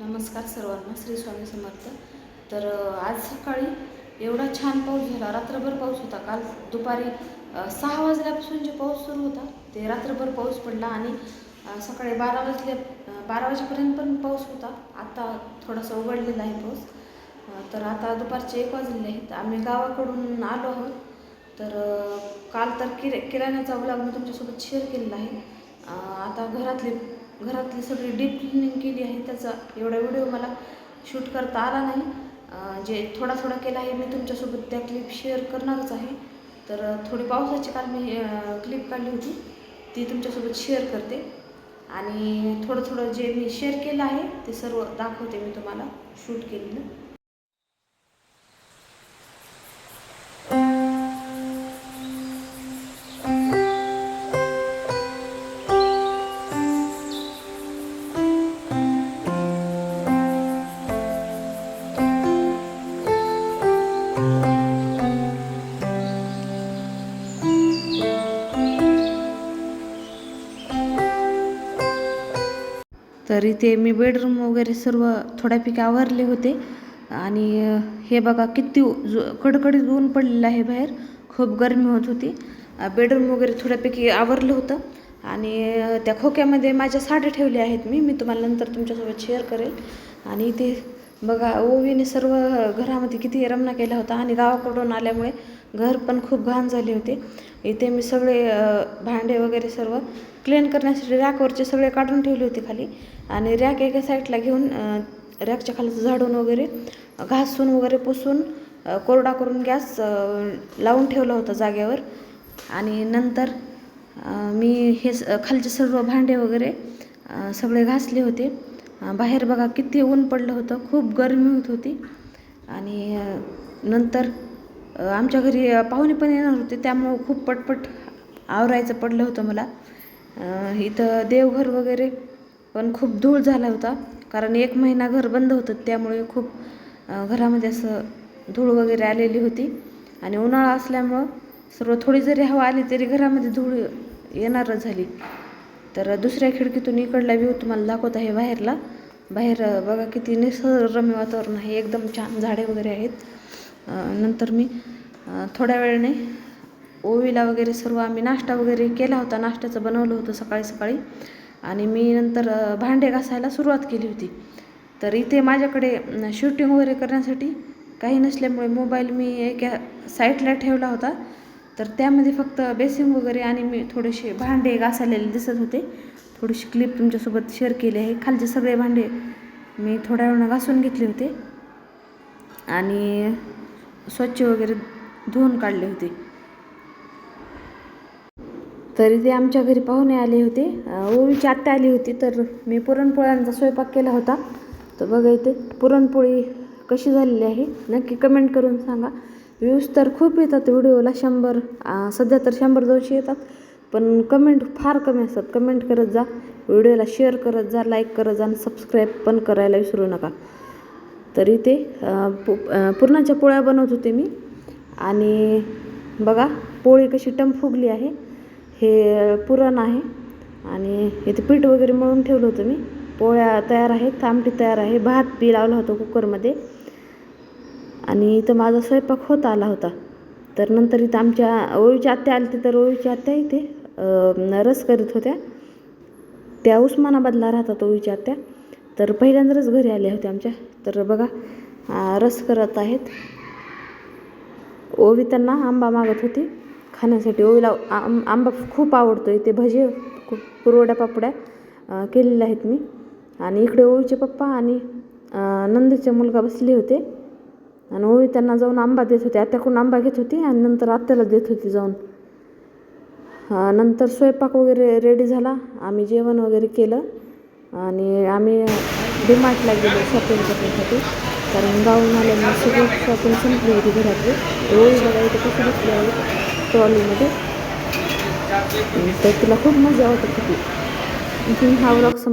नमस्कार सर्वांना श्री स्वामी समर्थ. तर आज सकाळी एवढा छान पाऊस झाला. रात्रभर पाऊस होता. काल दुपारी सहा वाजल्यापासून जे पाऊस सुरू होता. ते रात्रभर पाऊस पडला आणि सकाळी बारा वाजल्या बारा वाजेपर्यंत पण पाऊस होता. आता थोडासा उघडलेला आहे पाऊस. तर आता दुपारचे एक वाजलेले आहेत. आम्ही गावाकडून आलो आहोत. तर काल तर किर किराण्याचा ब्लॉग मी तुमच्यासोबत शेअर केलेला आहे. आता घरातली घरातली सगळी डीप क्लिनिंग केली आहे त्याचा एवढा व्हिडिओ मला शूट करता आला नाही. जे थोडा थोडा केला आहे मी तुमच्यासोबत त्या क्लिप शेअर करणारच आहे. तर थोडी पावसाची काल मी क्लिप काढली होती ती तुमच्यासोबत शेअर करते. आणि थोडं थोडं जे मी शेअर केलं आहे ते सर्व दाखवते मी तुम्हाला शूट केलेलं. तर इथे मी बेडरूम वगैरे सर्व थोड्यापैकी आवरले होते. आणि हे बघा किती जो- कडकडीत ऊन पडलेलं आहे बाहेर. खूप गरमी होत होती. बेडरूम वगैरे थोड्यापैकी आवरलं होतं. आणि त्या खोक्यामध्ये माझ्या साड्या ठेवल्या आहेत मी. मी तुम्हाला नंतर तुमच्यासोबत शेअर करेल. आणि इथे बघा ओवीने सर्व घरामध्ये किती रमणा केला होता आणि गावाकडून आल्यामुळे घर पण खूप घाण झाले होते. इथे मी सगळे भांडे वगैरे सर्व क्लीन करण्यासाठी रॅकवरचे सगळे काढून ठेवले होते खाली. आणि रॅक एका साईडला घेऊन रॅकच्या खाली झाडून वगैरे घासून वगैरे पुसून कोरडा करून गॅस लावून ठेवला होता जागेवर. आणि नंतर मी हे स- खालचे सर्व भांडे वगैरे सगळे घासले होते. बाहेर बघा किती ऊन पडलं होतं खूप गरमी होत होती. आणि नंतर आमच्या घरी पाहुणे पण येणार होते त्यामुळं खूप पटपट आवरायचं पडलं होतं मला. इथं देवघर वगैरे पण खूप धूळ झाला होता कारण एक महिना घर बंद होतं त्यामुळे खूप घरामध्ये असं धूळ वगैरे आलेली होती. आणि उन्हाळा असल्यामुळं सर्व थोडी जरी हवा आली तरी घरामध्ये धूळ येणारच झाली. तर दुसऱ्या खिडकीतून इकडला व्ह्यू तुम्हाला दाखवत आहे बाहेरला. बाहेर बघा किती निसर्गरम्य वातावरण आहे एकदम छान झाडे वगैरे आहेत. नंतर मी थोड्या वेळाने ओवीला वगैरे सर्व आम्ही नाश्ता वगैरे केला होता. नाश्त्याचं बनवलं होतं सकाळी सकाळी. आणि मी नंतर भांडे घासायला सुरुवात केली होती. तर इथे माझ्याकडे शूटिंग वगैरे करण्यासाठी काही नसल्यामुळे मोबाईल मी एका साईडला ठेवला होता. तर त्यामध्ये फक्त बेसिंग वगैरे आणि मी थोडेसे भांडे घासायलेले दिसत होते. थोडीशी क्लिप तुमच्यासोबत शेअर केली आहे. खालचे सगळे भांडे मी थोड्या वेळानं घासून घेतले होते. आणि स्वच्छ वगैरे धुवून काढले होते. तरी ते आमच्या घरी पाहुणे आले होते. ओवीची आत्ता आली होती तर मी पुरणपोळ्यांचा स्वयंपाक केला होता. तर बघा इथे पुरणपोळी कशी झालेली आहे. नक्की कमेंट करून सांगा. व्ह्यूज तर खूप येतात व्हिडिओला शंभर सध्या तर शंभर दोनशे येतात. पण कमेंट फार कमी असतात. कमेंट करत जा व्हिडिओला शेअर करत जा लाईक करत जा आणि सबस्क्राईब पण करायला विसरू नका. तर इथे पु पुरणाच्या पोळ्या बनवत होते मी. आणि बघा पोळी कशी टम फुगली आहे. हे पुरण आहे. आणि इथे पीठ वगैरे मळून ठेवलं होतं मी. पोळ्या तयार आहेत आमटी तयार आहे. भात बी लावला होता कुकरमध्ये. आणि इथं माझा स्वयंपाक होत आला होता. तर नंतर इथं आमच्या ओळीच्या आत्या आली तर ओळीच्या आत्या इथे रस करीत होत्या. त्या उस्मानाबादला राहतात ओळीच्या आत्या. तर पहिल्यांदाच घरी आल्या होत्या आमच्या. तर बघा रस करत आहेत. ओवी त्यांना आंबा मागत होती. खाण्यासाठी ओवीला आं आंबा खूप आवडतो इथे भजे खूप कुरवड्या पापड्या केलेल्या आहेत मी. आणि इकडे ओवीचे पप्पा आणि नंदीचे मुलगा बसले होते. आणि ओवी त्यांना जाऊन आंबा देत होते. आत्याकडून आंबा घेत होती आणि नंतर आत्याला देत होती जाऊन. नंतर स्वयंपाक वगैरे रेडी झाला. आम्ही जेवण वगैरे केलं. आणि आम्ही डीमार्टला गेलो शॉपिंग करण्यासाठी. कारण गावून आल्यामुळे सगळी शॉपिंग संपली होती घरातली. रोज बघा इथे कसं बसली आहे ट्रॉलीमध्ये तर तिला खूप मजा वाटत होती इथून हा व्लॉग संप